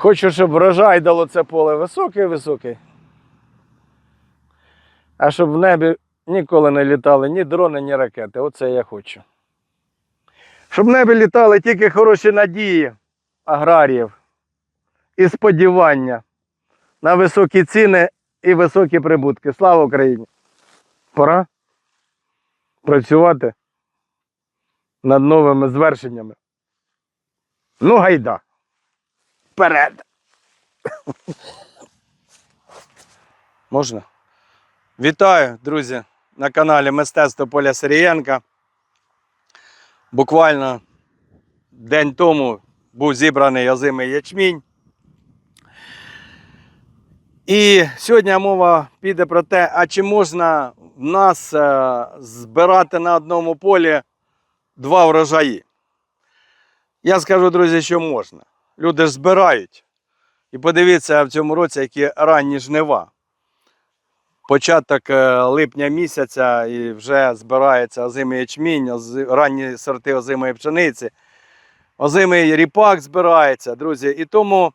Хочу, щоб врожай дало це поле високий-високий. А щоб в небі ніколи не літали ні дрони, ні ракети. Оце я хочу. Щоб в небі літали тільки хороші надії аграріїв і сподівання на високі ціни і високі прибутки. Слава Україні! Пора працювати над новими звершеннями. Ну, гайда. Вперед. Можна? Вітаю, друзі, на каналі Мистецтво Поля Сирієнка. Буквально день тому був зібраний озимий ячмінь. І сьогодні мова піде про те, а чи можна в нас е, збирати на одному полі два врожаї. Я скажу, друзі, що можна. Люди збирають. І подивіться в цьому році, які ранні жнива. Початок е, липня місяця і вже збирається озимий ячмінь, ранні сорти озимої пшениці. Озимий ріпак збирається, друзі. І тому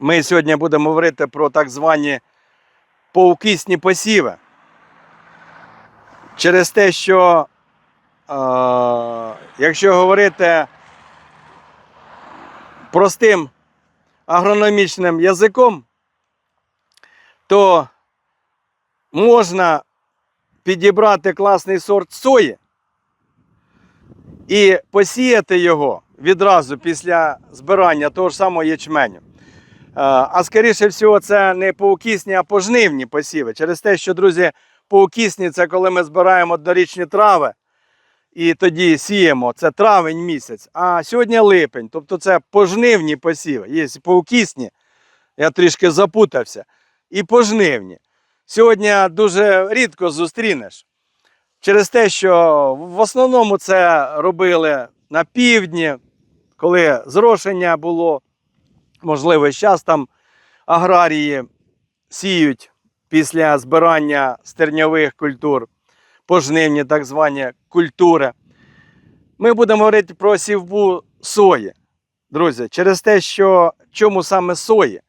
ми сьогодні будемо говорити про так звані повкисні посіви. Через те, що е, якщо говорити простим агрономічним язиком, то можна підібрати класний сорт сої і посіяти його відразу після збирання того ж самого ячменю. Е, А скоріше всього, це не поукісні, а пожнивні посіви. Через те, що, друзі, поукісні це коли ми збираємо однорічні трави і тоді сіємо. Це травень місяць. А сьогодні липень, тобто це пожнивні посіви. Є поукісні, я трішки запутався. І пожнивні. Сьогодні дуже рідко зустрінеш. Через те, що в основному це робили на півдні, коли зрошення було. Можливо, зараз там аграрії сіють після збирання стерньових культур, пожнивні так звані культури. Ми будемо говорити про сівбу сої. Друзі, через те, що чому саме сої?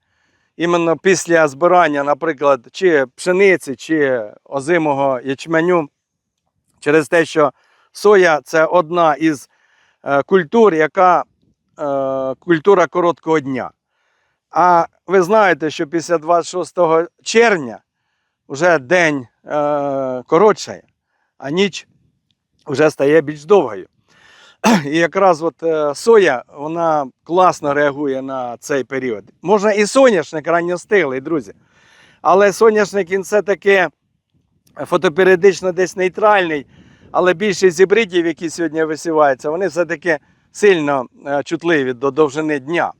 Іменно після збирання, наприклад, чи пшениці, чи озимого ячменю, через те, що соя це одна із е, культур, яка е, культура короткого дня. А ви знаєте, що після 26 червня вже день е, коротшає, а ніч вже стає більш довгою. І якраз от е, соя вона класно реагує на цей період. Можна і соняшник ранньостиглий, друзі. Але соняшник він все-таки фотоперіодично десь нейтральний, але більшість гібридів, які сьогодні висіваються, вони все-таки сильно е, чутливі до довжини дня.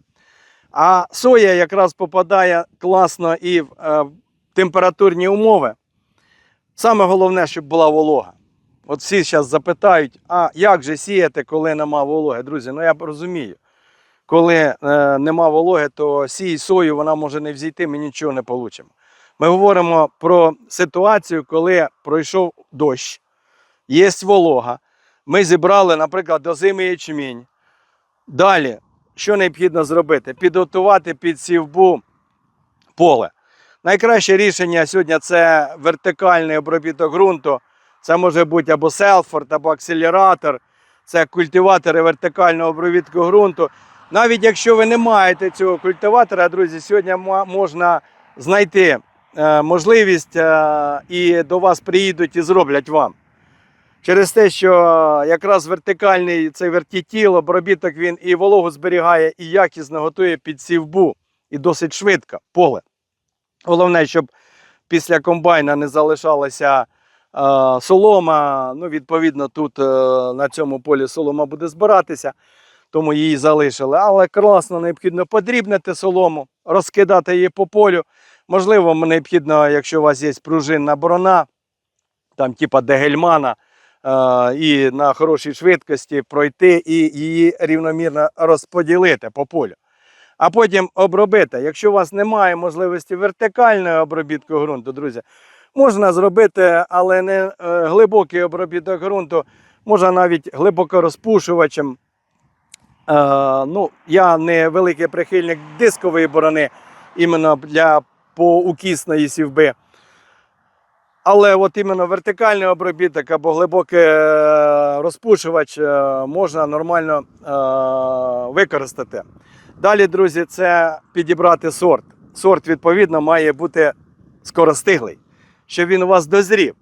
А соя якраз попадає класно і в е, температурні умови. Саме головне, щоб була волога. От всі зараз запитають, а як же сіяти, коли нема вологи? Друзі, ну я розумію. Коли е, нема вологи, то сій сою вона може не взійти, ми нічого не получимо. Ми говоримо про ситуацію, коли пройшов дощ, є волога. Ми зібрали, наприклад, озимий ячмінь. Далі, що необхідно зробити? Підготувати під сівбу поле. Найкраще рішення сьогодні це вертикальний обробіток ґрунту. Це може бути або селфорд, або акселератор, це культиватори вертикального обробітку ґрунту. Навіть якщо ви не маєте цього культиватора, друзі, сьогодні можна знайти е, можливість е, і до вас приїдуть і зроблять вам. Через те, що якраз вертикальний цей вертітіл, обробіток він і вологу зберігає, і якісно готує під сівбу, і досить швидко поле. Головне, щоб після комбайна не залишалася е, солома. Ну, відповідно, тут е, на цьому полі солома буде збиратися, тому її залишили. Але класно необхідно подрібнити солому, розкидати її по полю. Можливо, необхідно, якщо у вас є пружинна борона, там типа Дегельмана, е, і на хорошій швидкості пройти і її рівномірно розподілити по полю. А потім обробити. Якщо у вас немає можливості вертикального обробітку ґрунту, друзі, можна зробити, але не е, глибокий обробіток ґрунту, можна навіть глибоко розпушувачем ну, я не великий прихильник дискової борони іменно для поукісної сівби. Але от іменно вертикальний обробіток або глибокий е, розпушувач е, можна нормально е, використати. Далі, друзі, це підібрати сорт. Сорт, відповідно, має бути скоростиглий, щоб він у вас дозрів,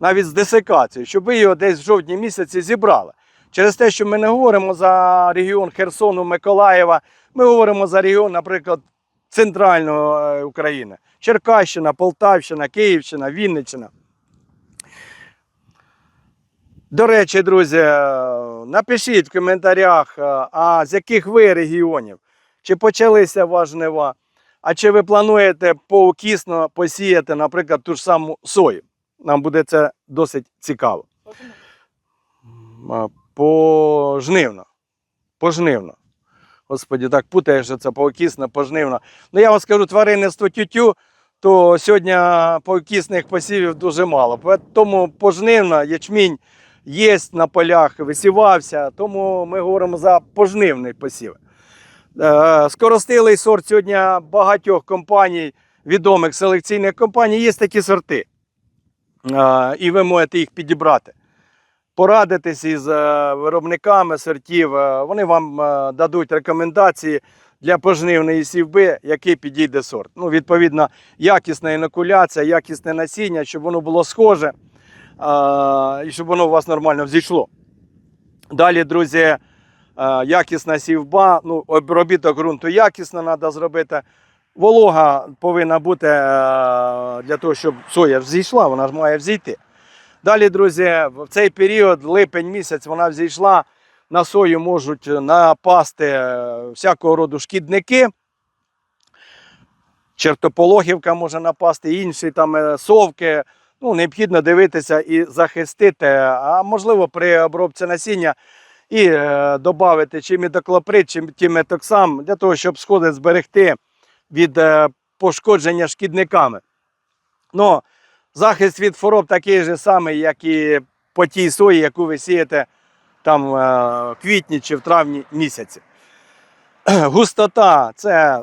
навіть з десикацією, щоб ви його десь в жовтні місяці зібрали. Через те, що ми не говоримо за регіон Херсону, Миколаєва, ми говоримо за регіон, наприклад, центральної е, України. Черкащина, Полтавщина, Київщина, Вінниччина. До речі, друзі, е, напишіть в коментарях, е, а з яких ви регіонів? Чи почалися у вас жнива? А чи ви плануєте поукісно посіяти, наприклад, ту ж саму сою? Нам буде це досить цікаво. Пожнивно. Пожнивно. Господі, так путаєш, що це поокісно, пожнивно. Ну я вам скажу, тваринництво тютю, то сьогодні поокісних посівів дуже мало. Тому пожнивно, ячмінь є на полях, висівався, тому ми говоримо за пожнивний посів. Е, Скоростилий сорт сьогодні багатьох компаній, відомих селекційних компаній, є такі сорти. Е, І ви можете їх підібрати. Порадитись із е, виробниками сортів, вони вам дадуть рекомендації для пожнивної сівби, який підійде сорт. Ну, відповідно, якісна інокуляція, якісне насіння, щоб воно було схоже і щоб воно у вас нормально взійшло. Далі, друзі, якісна сівба, ну, обробіток ґрунту якісно треба зробити. Волога повинна бути е, для того, щоб соя взійшла, вона ж має взійти. Далі, друзі, в цей період, липень місяць, вона взійшла. На сою можуть напасти е, всякого роду шкідники. Чертополохівка може напасти, інші там е, совки. Ну, необхідно дивитися і захистити, а можливо, при обробці насіння і е, додати чи мідоклоприд, чи тіметоксам, для того, щоб сходи зберегти від е, пошкодження шкідниками. Ну, захист від хвороб такий же самий, як і по тій сої, яку ви сієте там е, в квітні чи в травні місяці. Густота це е,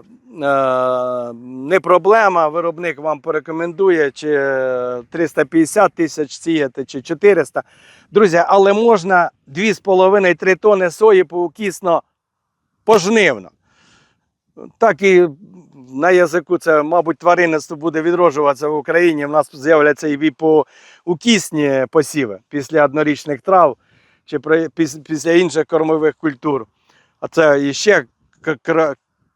не проблема. Виробник вам порекомендує, чи е, 350 тисяч сіяти, чи 400. Друзі, але можна 2,5-3 тони сої поукісно пожнивно. Так і на язику це, мабуть, тваринництво буде відроджуватися в Україні. У нас з'являться і по укісні посіви після однорічних трав чи після інших кормових культур. А це іще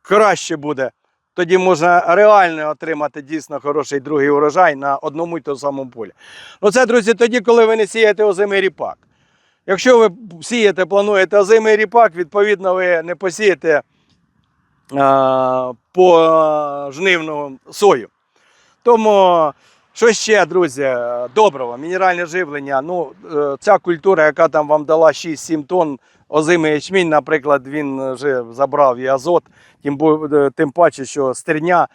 краще буде. Тоді можна реально отримати дійсно хороший другий урожай на одному й тому самому полі. Ну це, друзі, тоді, коли ви не сієте озимий ріпак. Якщо ви сієте, плануєте озимий ріпак, відповідно, ви не посієте а, по жнивну сою. Тому, що ще, друзі, доброго, мінеральне живлення. Ну, е, ця культура, яка там вам дала 6-7 тонн озимий ячмінь, наприклад, він вже забрав і азот, тим, е, тим паче, що стерня.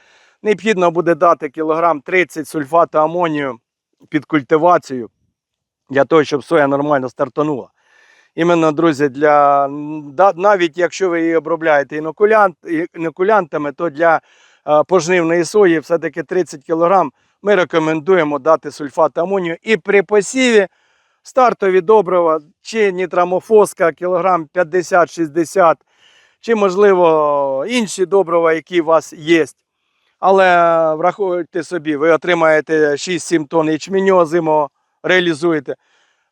Необхідно буде дати кілограм 30 сульфату амонію під культивацію для того, щоб соя нормально стартанула. Іменно, друзі, для навіть якщо ви її обробляєте інокулянт, інокулянтами, то для е, пожнивної сої все-таки 30 кг ми рекомендуємо дати сульфат амонію. І при посіві стартові добрива, чи нітрамофоска кілограм 50-60, чи, можливо, інші добрива, які у вас є. Але враховуйте собі, ви отримаєте 6-7 тонн ячменю озимого, реалізуєте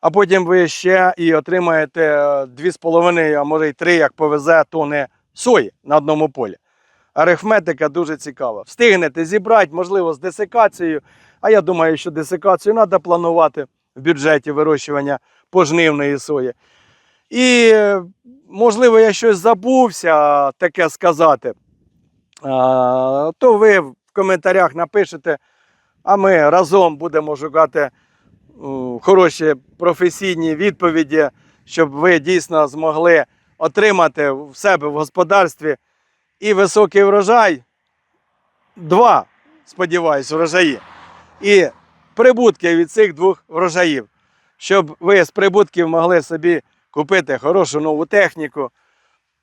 а потім ви ще і отримаєте е, 2,5, а може й 3, як повезе тони сої на одному полі. Арифметика дуже цікава. Встигнете зібрати, можливо, з десикацією. А я думаю, що десикацію треба планувати в бюджеті вирощування пожнивної сої. І, можливо, я щось забувся таке сказати, то ви в коментарях напишете, а ми разом будемо шукати хороші професійні відповіді, щоб ви дійсно змогли отримати в себе в господарстві і високий врожай, два, сподіваюсь, врожаї, і прибутки від цих двох врожаїв, щоб ви з прибутків могли собі купити хорошу нову техніку,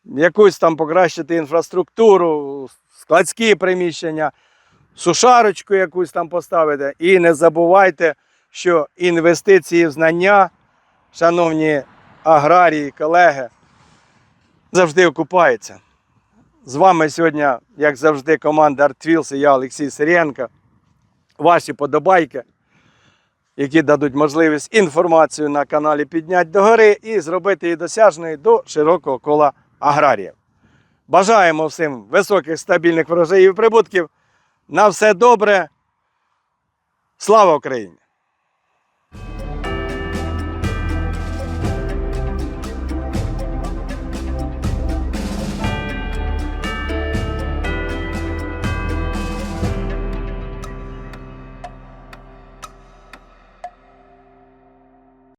якусь там покращити інфраструктуру, складські приміщення, сушарочку якусь там поставити. І не забувайте, що інвестиції в знання, шановні аграрії, колеги, завжди окупаються. З вами сьогодні, як завжди, команда ArtWheels і я, Олексій Сиренко. Ваші подобайки, які дадуть можливість інформацію на каналі підняти догори і зробити її досяжною до широкого кола аграріїв. Бажаємо всім високих стабільних врожаїв і прибутків. На все добре. Слава Україні!